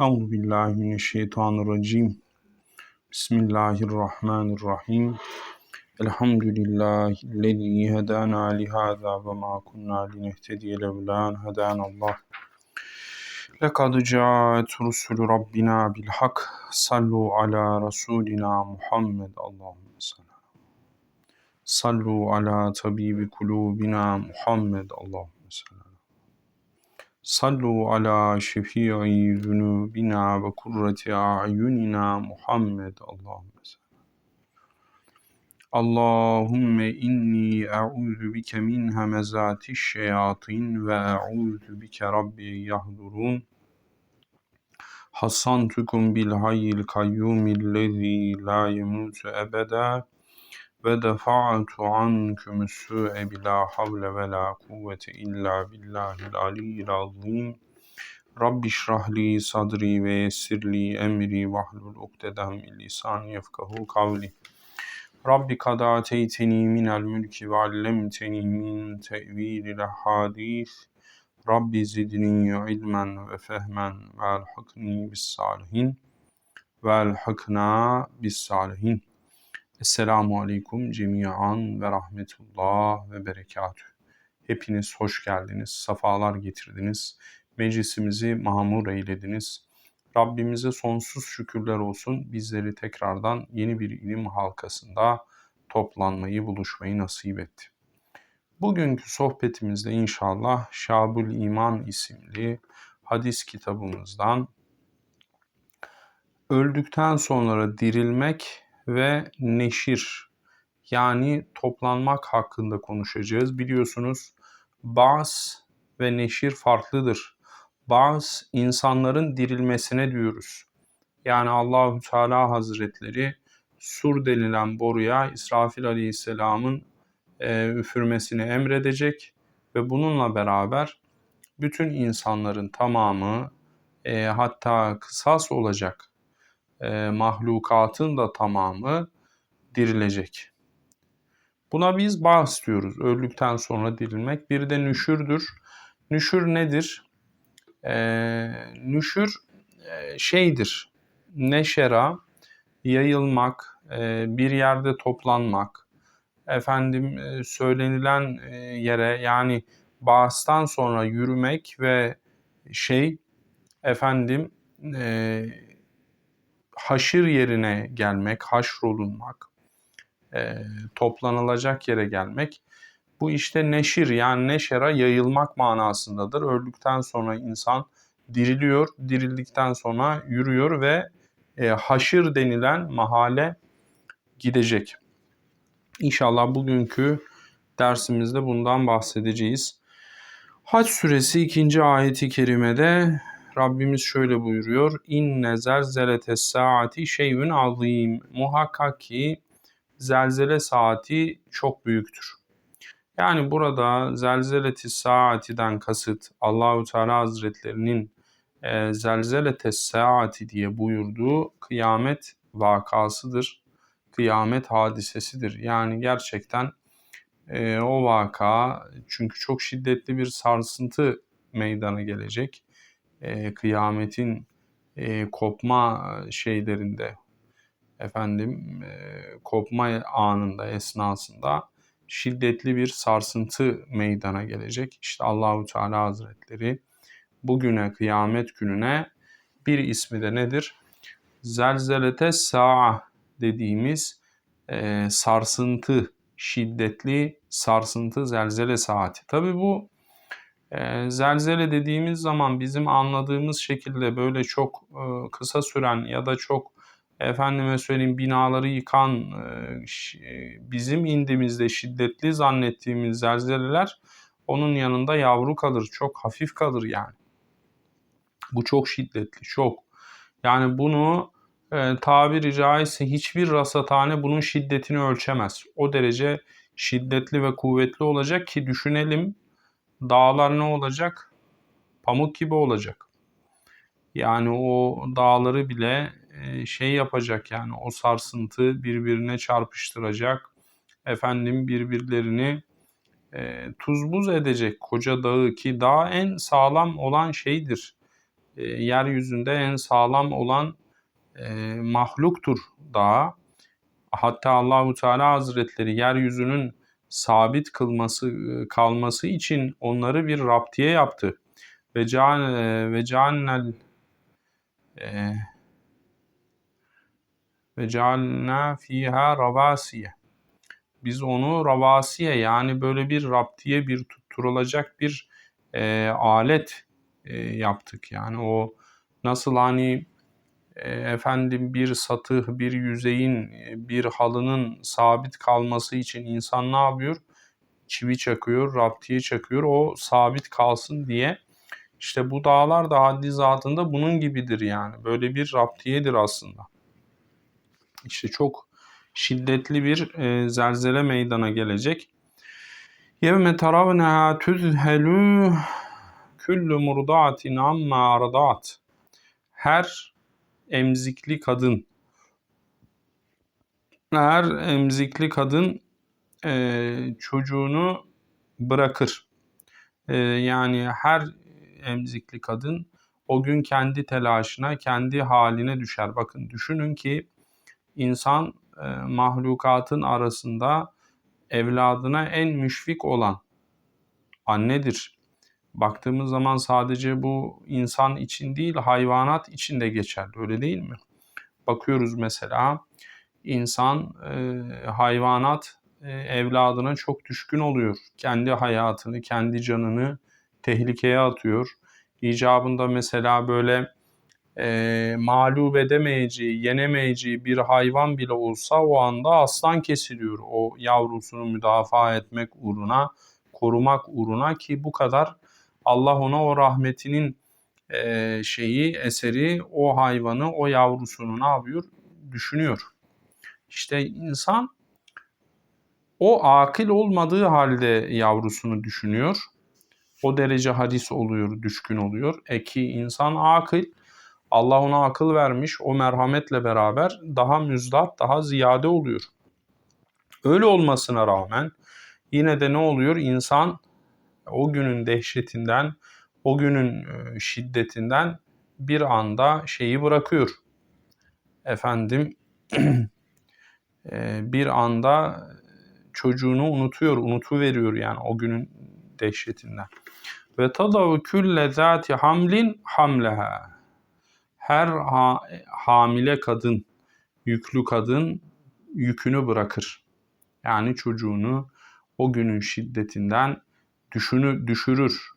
Euzu billahi mineşşeytanirracim. Bismillahirrahmanirrahim. Elhamdülillahi'llezî hedâna lihâzâ ve mâ kunnâ linehtediye levlâ en hedânallah. Lekad câet rusulü rabbina bil hak. Sallu ala rasulina Muhammed. Allahümme salli. Sallu ala tabibi kulubina Muhammed. Allahümme salli. Sallu ala şefii zunubina ve kurrati a'yunina Muhammed. Allahümme. Allahümme inni e'udhu bike min hemezati şeyatin ve e'udhu bike rabbi yahdurun. Hassantukum bil hayyil kayyumillezî la yemutu ebeda ve defa'tu ankum su'e bila havle ve la kuvvete illa billahil aliyyil azim. Rabbi şrahli sadri ve yessirli emri vahlul ukdeden min lisani yefkahu kavli. Rabbi kad ateyteni minel mülki ve allemteni min tevilil hadis. Rabbi zidni ilmen ve fehmen ve elhakni bis salihin ve elhakna bis salihin. Esselamu Aleyküm cemiyan ve rahmetullah ve berekatüh. Hepiniz hoş geldiniz, safalar getirdiniz, meclisimizi mamur eylediniz. Rabbimize sonsuz şükürler olsun bizleri tekrardan yeni bir ilim halkasında toplanmayı, buluşmayı nasip etti. Bugünkü sohbetimizde inşallah Şabul İman isimli hadis kitabımızdan öldükten sonra dirilmek ve neşir yani toplanmak hakkında konuşacağız. Biliyorsunuz baz ve neşir farklıdır. Baz insanların dirilmesine diyoruz. Yani Allahü Teala Hazretleri sur denilen boruya İsrafil Aleyhisselam'ın e, üfürmesini emredecek ve bununla beraber bütün insanların tamamı e, hatta kısas olacak e, mahlukatın da tamamı dirilecek. Buna biz bahs diyoruz. Öldükten sonra dirilmek. Bir de nüşürdür. Nüşür nedir? E, nüşür e, şeydir. Neşera, yayılmak, e, bir yerde toplanmak, efendim e, söylenilen e, yere yani bahstan sonra yürümek ve şey efendim e, haşir yerine gelmek, haşrolunmak, e, toplanılacak yere gelmek. Bu işte neşir yani neşera yayılmak manasındadır. Öldükten sonra insan diriliyor, dirildikten sonra yürüyor ve e, haşir denilen mahale gidecek. İnşallah bugünkü dersimizde bundan bahsedeceğiz. Hac suresi 2. ayeti kerimede Rabbimiz şöyle buyuruyor. İnne zelzelete saati şeyün azim. Muhakkak ki zelzele saati çok büyüktür. Yani burada zelzeleti saatiden kasıt Allahü Teala Hazretlerinin e, zelzelete saati diye buyurduğu kıyamet vakasıdır. Kıyamet hadisesidir. Yani gerçekten e, o vaka çünkü çok şiddetli bir sarsıntı meydana gelecek e, kıyametin e, kopma şeylerinde efendim e, kopma anında esnasında şiddetli bir sarsıntı meydana gelecek. İşte Allahu Teala Hazretleri bugüne kıyamet gününe bir ismi de nedir? Zelzelete sa'a dediğimiz e, sarsıntı, şiddetli sarsıntı zelzele saati. Tabi bu e, zelzele dediğimiz zaman bizim anladığımız şekilde böyle çok e, kısa süren ya da çok efendime söyleyeyim binaları yıkan e, bizim indimizde şiddetli zannettiğimiz zelzeleler onun yanında yavru kalır, çok hafif kalır yani. Bu çok şiddetli, çok. Yani bunu e, tabiri caizse hiçbir rasathane bunun şiddetini ölçemez. O derece şiddetli ve kuvvetli olacak ki düşünelim dağlar ne olacak? Pamuk gibi olacak. Yani o dağları bile e, şey yapacak yani o sarsıntı birbirine çarpıştıracak. Efendim birbirlerini e, tuz buz edecek koca dağı ki dağ en sağlam olan şeydir. e, yeryüzünde en sağlam olan e, mahluktur dağa. Hatta Allahu Teala Hazretleri yeryüzünün sabit kılması e, kalması için onları bir raptiye yaptı. Ve can e, ve canel e, ve cealna fiha ravasiye. Biz onu ravasiye yani böyle bir raptiye bir tutturulacak bir e, alet e, yaptık. Yani o nasıl hani efendim bir satıh, bir yüzeyin, bir halının sabit kalması için insan ne yapıyor? Çivi çakıyor, raptiye çakıyor. O sabit kalsın diye. İşte bu dağlar da haddi zatında bunun gibidir yani. Böyle bir raptiyedir aslında. İşte çok şiddetli bir e, zelzele meydana gelecek. Yevme taravneha tüzhelü küllü murdaatin amma. Her emzikli kadın her emzikli kadın e, çocuğunu bırakır. E, yani her emzikli kadın o gün kendi telaşına, kendi haline düşer. Bakın düşünün ki insan e, mahlukatın arasında evladına en müşfik olan annedir. Baktığımız zaman sadece bu insan için değil hayvanat için de geçerli öyle değil mi? Bakıyoruz mesela insan e, hayvanat e, evladına çok düşkün oluyor. Kendi hayatını, kendi canını tehlikeye atıyor. İcabında mesela böyle e, mağlup edemeyeceği, yenemeyeceği bir hayvan bile olsa o anda aslan kesiliyor. O yavrusunu müdafaa etmek uğruna, korumak uğruna ki bu kadar Allah ona o rahmetinin e, şeyi, eseri o hayvanı, o yavrusunu ne yapıyor? Düşünüyor. İşte insan o akil olmadığı halde yavrusunu düşünüyor. O derece hadis oluyor, düşkün oluyor. E ki insan akıl, Allah ona akıl vermiş, o merhametle beraber daha müzdat, daha ziyade oluyor. Öyle olmasına rağmen yine de ne oluyor? İnsan o günün dehşetinden, o günün e, şiddetinden bir anda şeyi bırakıyor. Efendim e, bir anda çocuğunu unutuyor, unutu veriyor yani o günün dehşetinden. Ve tadavu külle zati hamlin hamleha. Her ha, hamile kadın, yüklü kadın yükünü bırakır. Yani çocuğunu o günün şiddetinden düşünü düşürür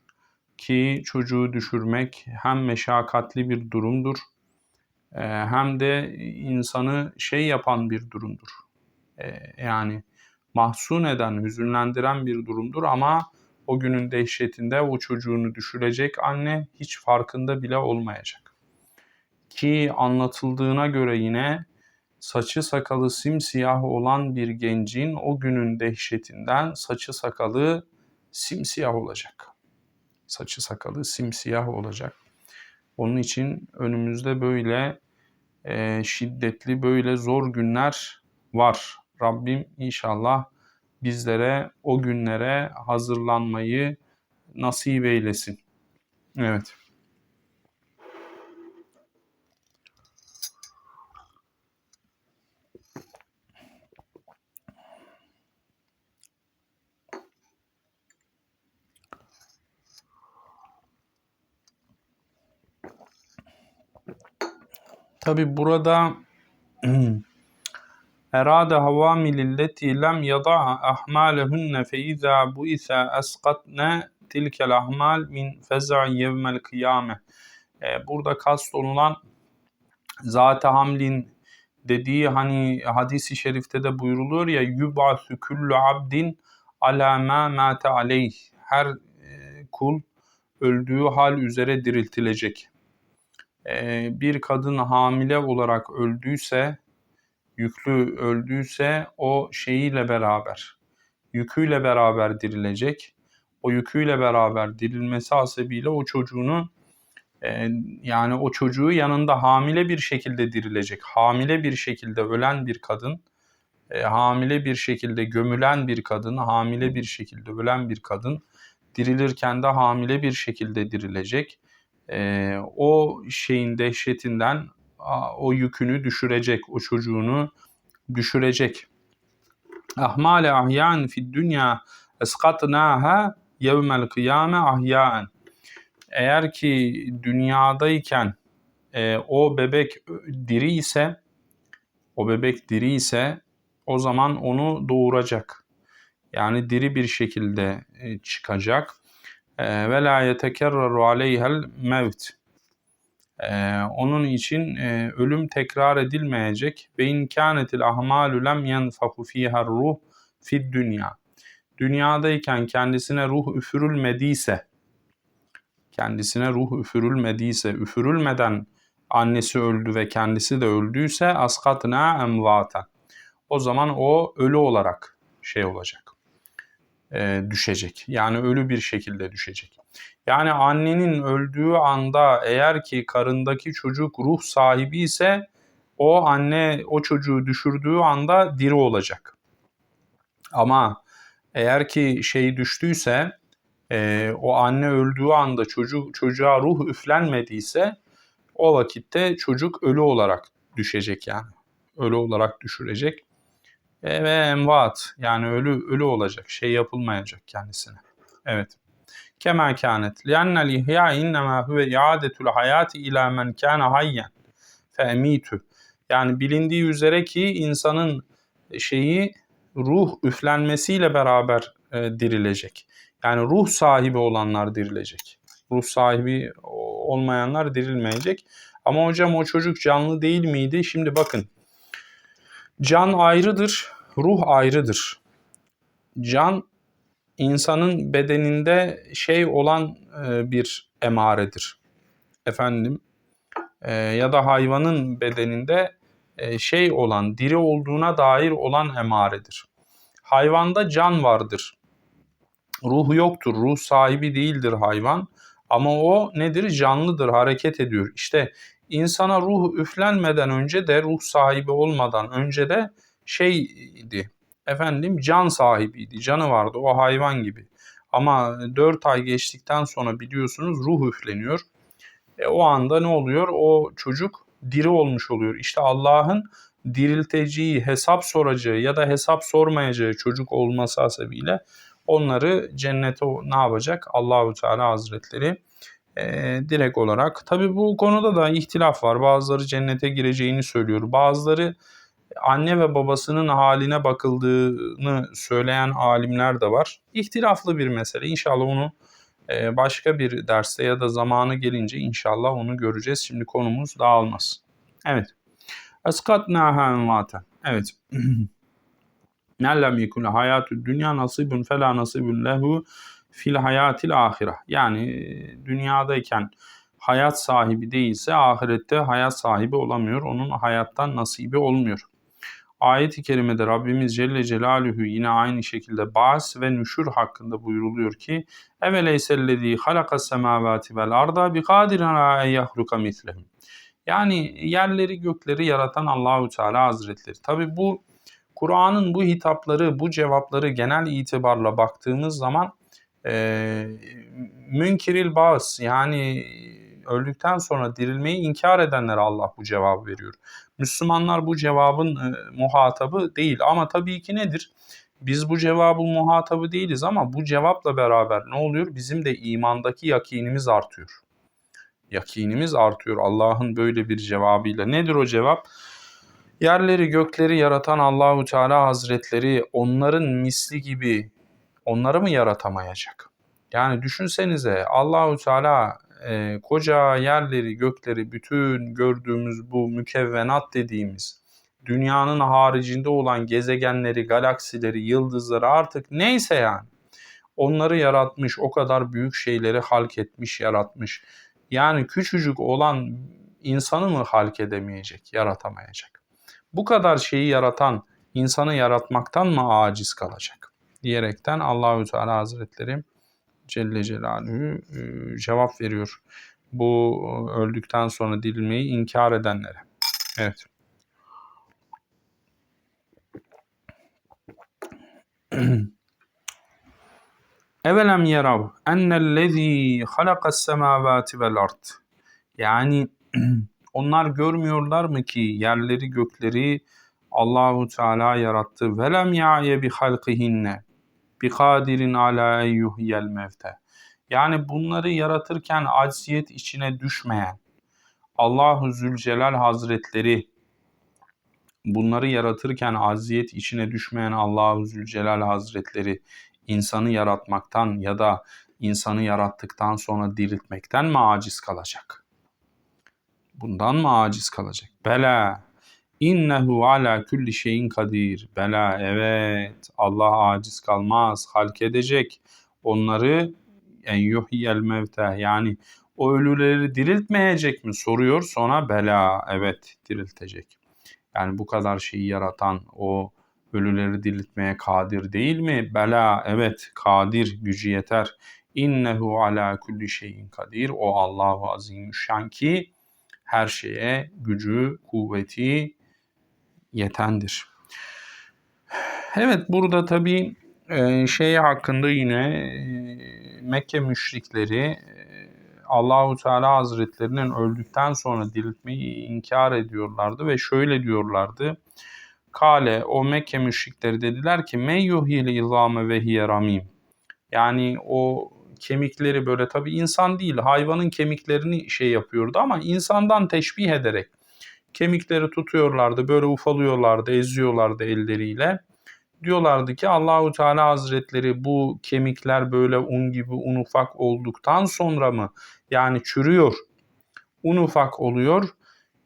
ki çocuğu düşürmek hem meşakkatli bir durumdur e, hem de insanı şey yapan bir durumdur. E, yani mahzun eden, hüzünlendiren bir durumdur ama o günün dehşetinde o çocuğunu düşürecek anne hiç farkında bile olmayacak. Ki anlatıldığına göre yine saçı sakalı simsiyah olan bir gencin o günün dehşetinden saçı sakalı simsiyah olacak. Saçı sakalı simsiyah olacak. Onun için önümüzde böyle e, şiddetli, böyle zor günler var. Rabbim inşallah bizlere o günlere hazırlanmayı nasip eylesin. Evet. Tabi burada erade havamililleti lem yada'a ahmalehunne fe izâ bu ise eskatne tilkel ahmal min fez'i yevmel kıyame. Ee, burada kast olunan zat hamlin dediği hani hadisi şerifte de buyruluyor ya yub'asu kullu abdin ala ma mate aleyh. Her e, kul öldüğü hal üzere diriltilecek. Ee, bir kadın hamile olarak öldüyse, yüklü öldüyse o şeyiyle beraber, yüküyle beraber dirilecek. O yüküyle beraber dirilmesi hasebiyle o çocuğunu e, yani o çocuğu yanında hamile bir şekilde dirilecek. Hamile bir şekilde ölen bir kadın, e, hamile bir şekilde gömülen bir kadın, hamile bir şekilde ölen bir kadın dirilirken de hamile bir şekilde dirilecek e, o şeyin dehşetinden o yükünü düşürecek, o çocuğunu düşürecek. Ahmale ahyan fi dünya eskatnaha yevmel kıyame ahyaen. Eğer ki dünyadayken e, o bebek diri ise o bebek diri ise o zaman onu doğuracak. Yani diri bir şekilde çıkacak. E, ve la yetekerreru aleyhel mevt. E, onun için ölüm tekrar edilmeyecek. Ve in kânetil ahmalü lem yenfahu fîhâ ruh fid dünya. Dünyadayken kendisine ruh üfürülmediyse, kendisine ruh üfürülmediyse, üfürülmeden annesi öldü ve kendisi de öldüyse askatna emvaten. O zaman o ölü olarak şey olacak. E, düşecek. Yani ölü bir şekilde düşecek. Yani annenin öldüğü anda eğer ki karındaki çocuk ruh sahibi ise o anne o çocuğu düşürdüğü anda diri olacak. Ama eğer ki şey düştüyse e, o anne öldüğü anda çocuk çocuğa ruh üflenmediyse o vakitte çocuk ölü olarak düşecek yani. Ölü olarak düşürecek. Ve envat yani ölü ölü olacak. Şey yapılmayacak kendisine. Evet. Kema kânet. Liannel ihya innemâ huve iadetul hayati ila men kâne hayyen fe emitü. Yani bilindiği üzere ki insanın şeyi ruh üflenmesiyle beraber e, dirilecek. Yani ruh sahibi olanlar dirilecek. Ruh sahibi olmayanlar dirilmeyecek. Ama hocam o çocuk canlı değil miydi? Şimdi bakın. Can ayrıdır, ruh ayrıdır. Can insanın bedeninde şey olan e, bir emaredir. Efendim e, ya da hayvanın bedeninde e, şey olan, diri olduğuna dair olan emaredir. Hayvanda can vardır. Ruh yoktur, ruh sahibi değildir hayvan. Ama o nedir? Canlıdır, hareket ediyor. İşte insana ruh üflenmeden önce de ruh sahibi olmadan önce de şeydi. Efendim can sahibiydi. Canı vardı o hayvan gibi. Ama 4 ay geçtikten sonra biliyorsunuz ruh üfleniyor. E, o anda ne oluyor? O çocuk diri olmuş oluyor. İşte Allah'ın dirilteceği, hesap soracağı ya da hesap sormayacağı çocuk olması hasebiyle onları cennete ne yapacak? Allahu Teala Hazretleri e, direkt olarak. Tabi bu konuda da ihtilaf var. Bazıları cennete gireceğini söylüyor. Bazıları anne ve babasının haline bakıldığını söyleyen alimler de var. İhtilaflı bir mesele. İnşallah onu e, başka bir derste ya da zamanı gelince inşallah onu göreceğiz. Şimdi konumuz dağılmaz. Evet. Eskatnaha envaten. Evet. Nellem yekun hayatü dünya nasibun fela nasibun lehu fil hayatil ahire. Yani e, dünyadayken hayat sahibi değilse ahirette hayat sahibi olamıyor. Onun hayattan nasibi olmuyor. Ayet-i kerimede Rabbimiz Celle Celaluhu yine aynı şekilde bas ve nüşür hakkında buyruluyor ki Eveleysellezî halakas semâvâti vel arda bi kadirin yahluka mislehum. Yani yerleri gökleri yaratan Allahu Teala Hazretleri. Tabi bu Kur'an'ın bu hitapları, bu cevapları genel itibarla baktığımız zaman e, münkiril bağız yani öldükten sonra dirilmeyi inkar edenlere Allah bu cevabı veriyor. Müslümanlar bu cevabın e, muhatabı değil ama tabii ki nedir? Biz bu cevabın muhatabı değiliz ama bu cevapla beraber ne oluyor? Bizim de imandaki yakinimiz artıyor. Yakinimiz artıyor Allah'ın böyle bir cevabıyla. Nedir o cevap? Yerleri gökleri yaratan Allahu Teala Hazretleri onların misli gibi onları mı yaratamayacak? Yani düşünsenize Allahu Teala e, koca yerleri, gökleri, bütün gördüğümüz bu mükevvenat dediğimiz dünyanın haricinde olan gezegenleri, galaksileri, yıldızları artık neyse yani onları yaratmış, o kadar büyük şeyleri halk etmiş, yaratmış. Yani küçücük olan insanı mı halk edemeyecek, yaratamayacak? Bu kadar şeyi yaratan insanı yaratmaktan mı aciz kalacak? Diyerekten Allahü Teala Hazretleri Celle Celaluhu e, cevap veriyor. Bu e, öldükten sonra dirilmeyi inkar edenlere. Evet. Evelem yerav ennellezî halakas semâvâti vel ard. Yani onlar görmüyorlar mı ki yerleri gökleri Allahu Teala yarattı. Velem ya'ye bi halqihinne bi kadirin ala eyyuhiyel mevte. Yani bunları yaratırken acziyet içine düşmeyen Allahu Zülcelal Hazretleri bunları yaratırken acziyet içine düşmeyen Allahu Zülcelal Hazretleri insanı yaratmaktan ya da insanı yarattıktan sonra diriltmekten mi aciz kalacak? Bundan mı aciz kalacak? Bela innehu ala kulli şeyin kadir. Bela evet Allah aciz kalmaz. Halk edecek. Onları en yuhyel mevte yani o ölüleri diriltmeyecek mi soruyor sonra bela evet diriltecek. Yani bu kadar şeyi yaratan o ölüleri diriltmeye kadir değil mi? Bela evet kadir gücü yeter. İnnehu ala kulli şeyin kadir. O Allahu azimüşşan ki her şeye gücü, kuvveti yetendir. Evet burada tabi e, şey hakkında yine e, Mekke müşrikleri e, Allahu Teala Hazretlerinin öldükten sonra diriltmeyi inkar ediyorlardı ve şöyle diyorlardı. Kale o Mekke müşrikleri dediler ki men yuhil izame ve hiye ramim. Yani o kemikleri böyle tabi insan değil hayvanın kemiklerini şey yapıyordu ama insandan teşbih ederek kemikleri tutuyorlardı böyle ufalıyorlardı eziyorlardı elleriyle. Diyorlardı ki Allahu Teala Hazretleri bu kemikler böyle un gibi un ufak olduktan sonra mı yani çürüyor un ufak oluyor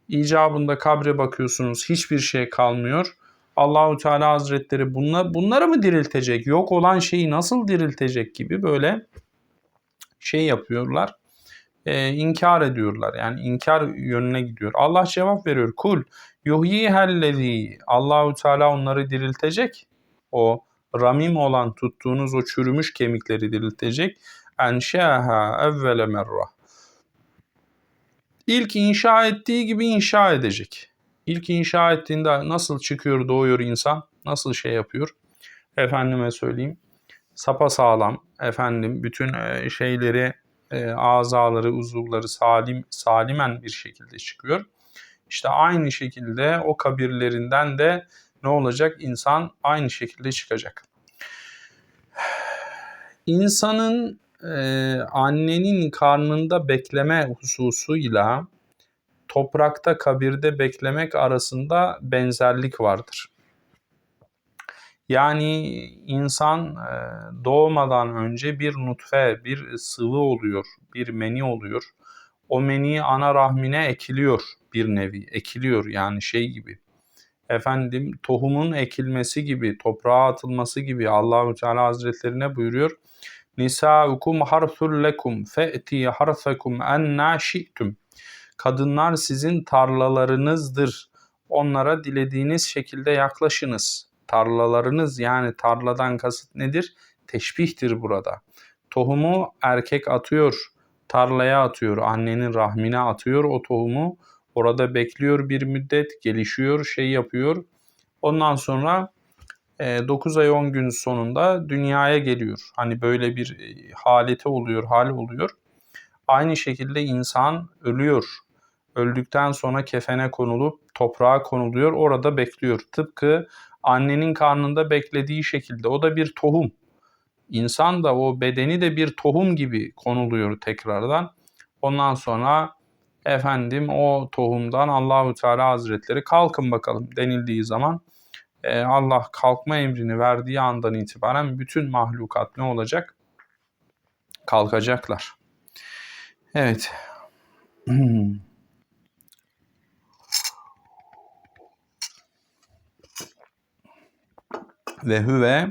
icabında kabre bakıyorsunuz hiçbir şey kalmıyor. Allahu Teala Hazretleri bunla, bunları mı diriltecek? Yok olan şeyi nasıl diriltecek gibi böyle şey yapıyorlar. E, inkar ediyorlar. Yani inkar yönüne gidiyor. Allah cevap veriyor. Kul yuhyihellezî Allahu Teala onları diriltecek. O ramim olan tuttuğunuz o çürümüş kemikleri diriltecek. Enşâhâ evvele merra. İlk inşa ettiği gibi inşa edecek. İlk inşa ettiğinde nasıl çıkıyor doğuyor insan? Nasıl şey yapıyor? Efendime söyleyeyim. Sapa sağlam efendim bütün şeyleri e, azaları, uzuvları salim salimen bir şekilde çıkıyor. İşte aynı şekilde o kabirlerinden de ne olacak? İnsan aynı şekilde çıkacak. İnsanın e, annenin karnında bekleme hususuyla toprakta kabirde beklemek arasında benzerlik vardır. Yani insan e, doğmadan önce bir nutfe, bir sıvı oluyor, bir meni oluyor. O meni ana rahmine ekiliyor bir nevi, ekiliyor yani şey gibi. Efendim tohumun ekilmesi gibi, toprağa atılması gibi Allahü Teala Hazretleri ne buyuruyor? Nisaukum harsul lekum fe'ti harsakum enna şi'tum. Kadınlar sizin tarlalarınızdır. Onlara dilediğiniz şekilde yaklaşınız. Tarlalarınız yani tarladan kasıt nedir? Teşbihtir burada. Tohumu erkek atıyor, tarlaya atıyor, annenin rahmine atıyor o tohumu. Orada bekliyor bir müddet, gelişiyor, şey yapıyor. Ondan sonra 9 e, ay 10 gün sonunda dünyaya geliyor. Hani böyle bir e, haleti oluyor, hal oluyor. Aynı şekilde insan ölüyor. Öldükten sonra kefene konulup toprağa konuluyor. Orada bekliyor. Tıpkı annenin karnında beklediği şekilde. O da bir tohum. İnsan da o bedeni de bir tohum gibi konuluyor tekrardan. Ondan sonra efendim o tohumdan Allahu Teala Hazretleri kalkın bakalım denildiği zaman e, Allah kalkma emrini verdiği andan itibaren bütün mahlukat ne olacak? Kalkacaklar. Evet. Ve huve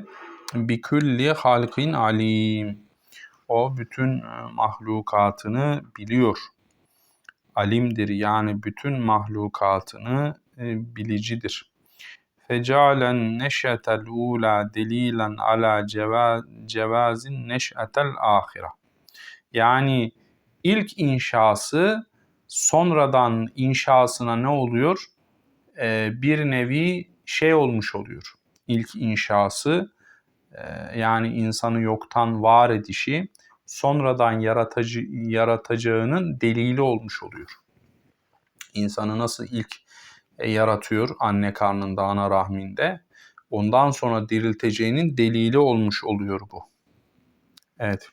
bi kulli halkin alim. O bütün e, mahlukatını biliyor. Alimdir yani bütün mahlukatını e, bilicidir. Fecalen neşetel ula delilen ala cevazin neşetel ahira. Yani ilk inşası sonradan inşasına ne oluyor? Ee, bir nevi şey olmuş oluyor İlk inşası e, yani insanı yoktan var edişi sonradan yaratıcı, yaratacağının delili olmuş oluyor. İnsanı nasıl ilk e, yaratıyor anne karnında, ana rahminde. Ondan sonra dirilteceğinin delili olmuş oluyor bu. Evet.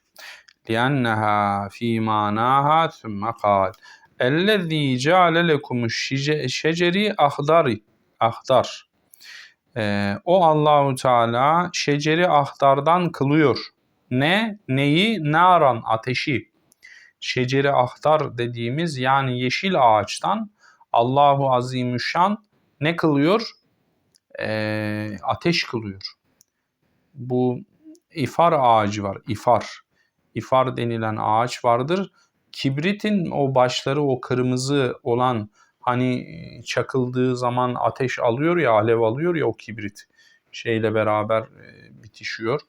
لِأَنَّهَا ف۪ي مَانَاهَا ثُمَّ قَالَ اَلَّذ۪ي جَعَلَ لَكُمُ الشَّجَرِ اَخْدَرِ Ahdar. ee, o Allahu Teala şeceri ahtardan kılıyor. Ne? Neyi? Naran, ateşi. Şeceri ahtar dediğimiz yani yeşil ağaçtan Allahu Azimüşşan ne kılıyor? Ee, ateş kılıyor. Bu ifar ağacı var. İfar. İfar denilen ağaç vardır. Kibritin o başları o kırmızı olan hani çakıldığı zaman ateş alıyor ya alev alıyor ya o kibrit şeyle beraber e, bitişiyor.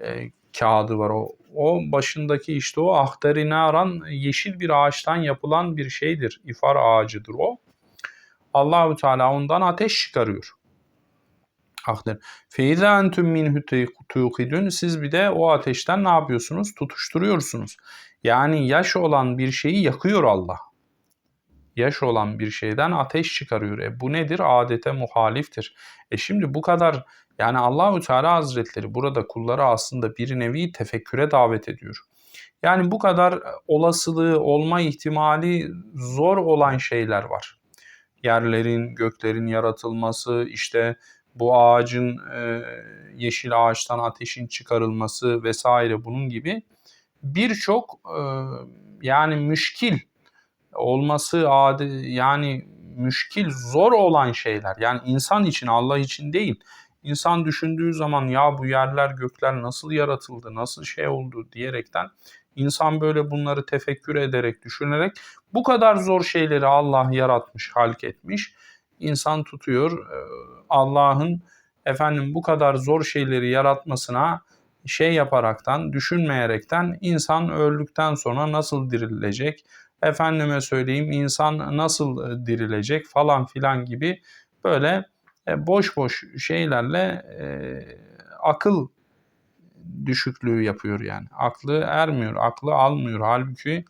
E, kağıdı var o. O başındaki işte o ahtarinaran yeşil bir ağaçtan yapılan bir şeydir. İfar ağacıdır o. Allahü Teala ondan ateş çıkarıyor. Ahder. Feiza entum minhu tuqidun. Siz bir de o ateşten ne yapıyorsunuz? Tutuşturuyorsunuz. Yani yaş olan bir şeyi yakıyor Allah. Yaş olan bir şeyden ateş çıkarıyor. E bu nedir? Adete muhaliftir. E şimdi bu kadar yani Allahü Teala Hazretleri burada kulları aslında bir nevi tefekküre davet ediyor. Yani bu kadar olasılığı olma ihtimali zor olan şeyler var. Yerlerin, göklerin yaratılması, işte bu ağacın e, yeşil ağaçtan ateşin çıkarılması vesaire bunun gibi birçok e, yani müşkil olması adi yani müşkil zor olan şeyler. Yani insan için Allah için değil. İnsan düşündüğü zaman ya bu yerler gökler nasıl yaratıldı, nasıl şey oldu? diyerekten insan böyle bunları tefekkür ederek, düşünerek bu kadar zor şeyleri Allah yaratmış, halk etmiş. İnsan tutuyor e, Allah'ın efendim bu kadar zor şeyleri yaratmasına şey yaparaktan, düşünmeyerekten insan öldükten sonra nasıl dirilecek, efendime söyleyeyim insan nasıl dirilecek falan filan gibi böyle e, boş boş şeylerle e, akıl düşüklüğü yapıyor yani. Aklı ermiyor, aklı almıyor. Halbuki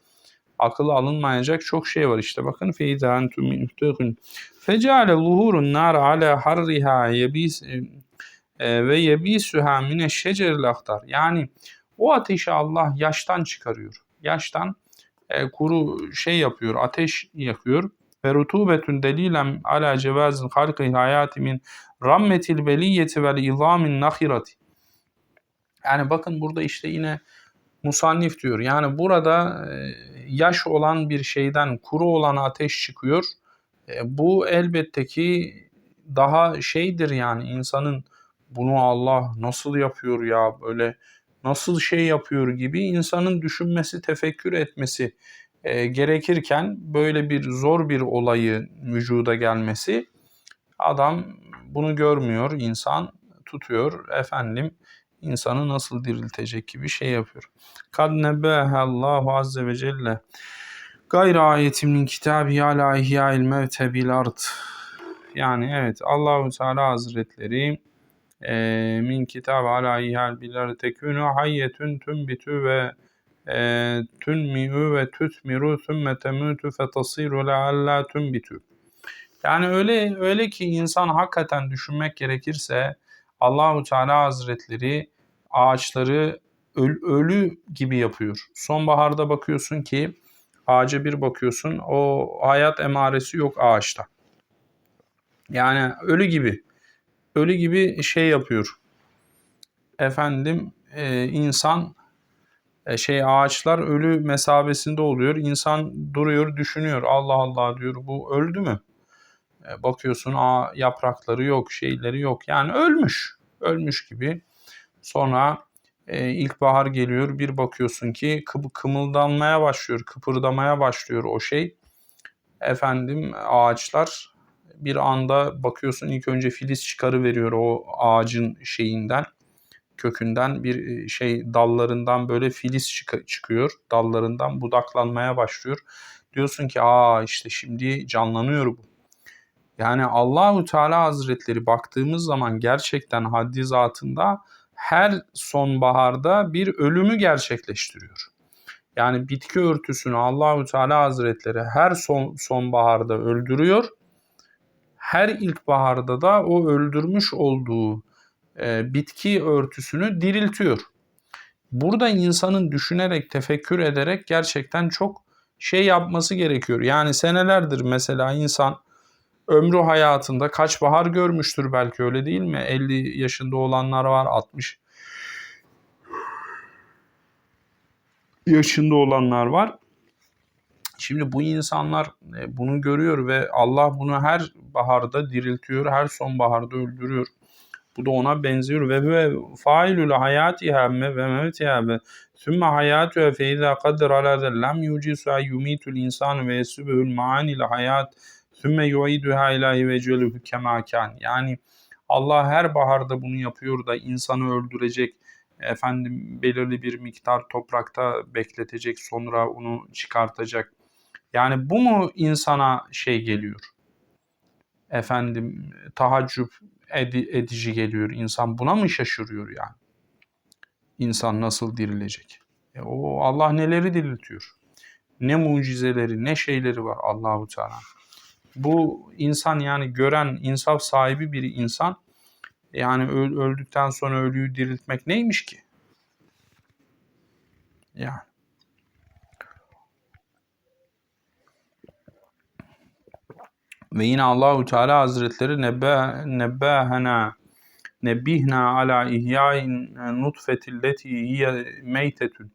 akıl alınmayacak çok şey var işte. Bakın feyza entum min ühtehün. Fecale zuhurun nar ala harriha yebis e, e, ve yebisuha mine şeceril ahtar. Yani o ateşi Allah yaştan çıkarıyor. Yaştan e, kuru şey yapıyor, ateş yakıyor ve rutubetun delilen ala cevazil halqi hayati min rammetil beliyeti vel izamin nahirati. Yani bakın burada işte yine musannif diyor. Yani burada e, yaş olan bir şeyden kuru olan ateş çıkıyor. E, bu elbette ki daha şeydir yani insanın bunu Allah nasıl yapıyor ya böyle nasıl şey yapıyor gibi insanın düşünmesi, tefekkür etmesi e, gerekirken böyle bir zor bir olayı vücuda gelmesi adam bunu görmüyor insan tutuyor efendim insanı nasıl diriltecek gibi şey yapıyor. Kad Allahu azze ve celle gayri ayetim min kitabi ala ihya'il mevte bil art. Yani evet Allahu Teala Hazretleri min kitab ala ihya'il bil art tekunu hayyetun tumbitu ve e, tunmi'u ve tutmiru thumme temutu fetasiru lealla tunbitu. Yani öyle öyle ki insan hakikaten düşünmek gerekirse Allahu Teala Hazretleri ağaçları öl, ölü gibi yapıyor. Sonbaharda bakıyorsun ki ağaca bir bakıyorsun o hayat emaresi yok ağaçta. Yani ölü gibi. Ölü gibi şey yapıyor. Efendim e, insan e, şey ağaçlar ölü mesabesinde oluyor. İnsan duruyor, düşünüyor. Allah Allah diyor bu öldü mü? E, bakıyorsun a yaprakları yok, şeyleri yok. Yani ölmüş. Ölmüş gibi. Sonra e, ilkbahar geliyor. Bir bakıyorsun ki kı kımıldanmaya başlıyor, kıpırdamaya başlıyor o şey. Efendim ağaçlar bir anda bakıyorsun ilk önce filiz çıkarı veriyor o ağacın şeyinden kökünden bir e, şey dallarından böyle filiz çık- çıkıyor. Dallarından budaklanmaya başlıyor. Diyorsun ki aa işte şimdi canlanıyor bu. Yani Allahu Teala Hazretleri baktığımız zaman gerçekten haddi zatında her sonbaharda bir ölümü gerçekleştiriyor. Yani bitki örtüsünü Allahü Teala Hazretleri her son sonbaharda öldürüyor. Her ilkbaharda da o öldürmüş olduğu e, bitki örtüsünü diriltiyor. Burada insanın düşünerek, tefekkür ederek gerçekten çok şey yapması gerekiyor. Yani senelerdir mesela insan ömrü hayatında kaç bahar görmüştür belki öyle değil mi? 50 yaşında olanlar var, 60 yaşında olanlar var. Şimdi bu insanlar e, bunu görüyor ve Allah bunu her baharda diriltiyor, her sonbaharda öldürüyor. Bu da ona benziyor ve ve failul hayatiha ve mevtiha ve sümme hayatuha fe izâ kaddara ala lam yucisu yumitul insan ve yesubul maanil hayat sümme yuiduha ilahi ve celuhu kema kan. Yani Allah her baharda bunu yapıyor da insanı öldürecek, efendim belirli bir miktar toprakta bekletecek, sonra onu çıkartacak. Yani bu mu insana şey geliyor? Efendim tahaccüp edi, edici geliyor. İnsan buna mı şaşırıyor yani? İnsan nasıl dirilecek? E o Allah neleri diriltiyor? Ne mucizeleri, ne şeyleri var Allahu Teala. Bu insan yani gören, insaf sahibi bir insan yani öldükten sonra ölüyü diriltmek neymiş ki? Yani. Ve yine Allahu Teala Hazretleri nebbe nebbehena nebbihna ala ihya'in nutfetilleti hiye meytetün.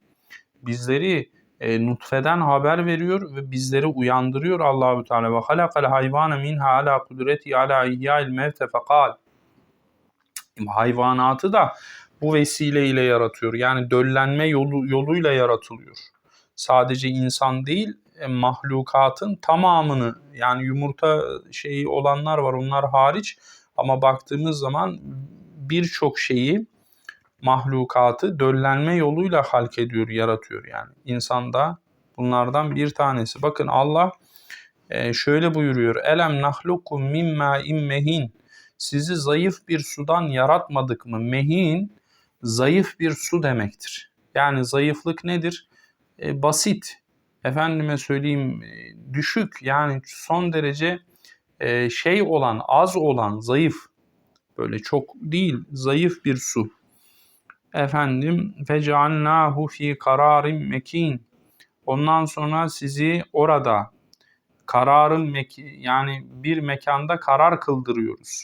Bizleri e, nutfeden haber veriyor ve bizleri uyandırıyor Allahu Teala ve halakal hayvana minha ala kudreti ala ihya'il mevte fekal. Hayvanatı da bu vesileyle yaratıyor. Yani döllenme yolu, yoluyla yaratılıyor. Sadece insan değil, mahlukatın tamamını yani yumurta şeyi olanlar var onlar hariç ama baktığımız zaman birçok şeyi mahlukatı döllenme yoluyla halk ediyor, yaratıyor yani. İnsan da bunlardan bir tanesi. Bakın Allah e, şöyle buyuruyor. Elem nahlukum mimma immehin. Sizi zayıf bir sudan yaratmadık mı? Mehin zayıf bir su demektir. Yani zayıflık nedir? E, basit, efendime söyleyeyim e, düşük yani son derece e, şey olan, az olan, zayıf. Böyle çok değil, zayıf bir su. Efendim fecealnahu fi kararin mekin. Ondan sonra sizi orada kararın meki yani bir mekanda karar kıldırıyoruz.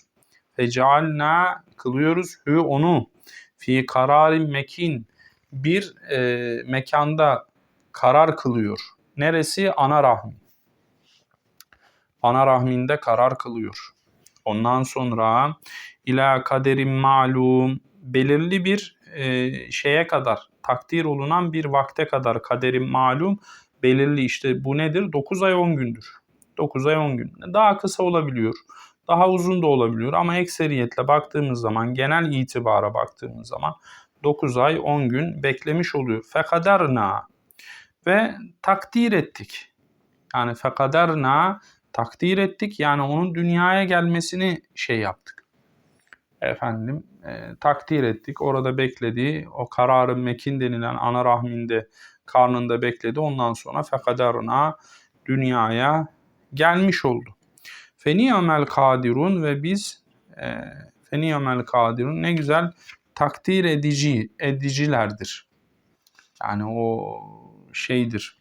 Fecealna kılıyoruz hü onu fi kararin mekin bir e, mekanda karar kılıyor. Neresi? Ana rahmi. Ana rahminde karar kılıyor. Ondan sonra ila kaderin malum belirli bir e, şeye kadar takdir olunan bir vakte kadar kaderin malum belirli işte bu nedir? 9 ay 10 gündür. 9 ay 10 gün. Daha kısa olabiliyor. Daha uzun da olabiliyor ama ekseriyetle baktığımız zaman genel itibara baktığımız zaman 9 ay 10 gün beklemiş oluyor. Fekaderna ve takdir ettik. Yani fekaderna takdir ettik yani onun dünyaya gelmesini şey yaptık. Efendim e, takdir ettik. Orada bekledi. O kararın mekin denilen ana rahminde karnında bekledi. Ondan sonra fekaderna dünyaya gelmiş oldu. Feniyamel kadirun ve biz e, feniyamel kadirun ne güzel takdir edici edicilerdir. Yani o şeydir.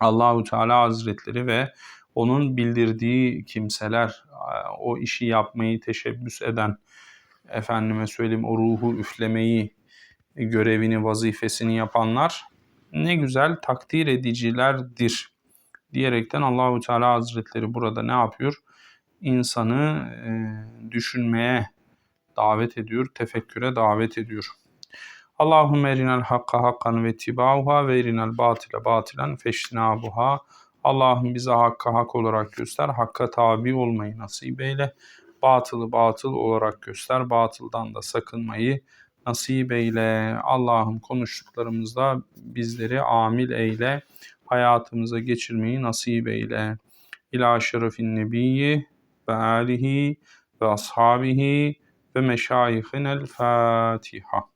Allahu Teala Hazretleri ve onun bildirdiği kimseler o işi yapmayı teşebbüs eden efendime söyleyeyim o ruhu üflemeyi görevini vazifesini yapanlar ne güzel takdir edicilerdir diyerekten Allahu Teala Hazretleri burada ne yapıyor? İnsanı e, düşünmeye davet ediyor, tefekküre davet ediyor. Allahümme erinel hakka hakkan ve tibauha ve erinel batile batilen feştinabuha. Allah'ım bize hakka hak olarak göster, hakka tabi olmayı nasip eyle. Batılı batıl olarak göster, batıldan da sakınmayı nasip eyle. Allah'ım konuştuklarımızda bizleri amil eyle, hayatımıza geçirmeyi nasip eyle. İlâ şerefin nebiyyi ve âlihi ve ashabihi ve meşayihinel Fatiha.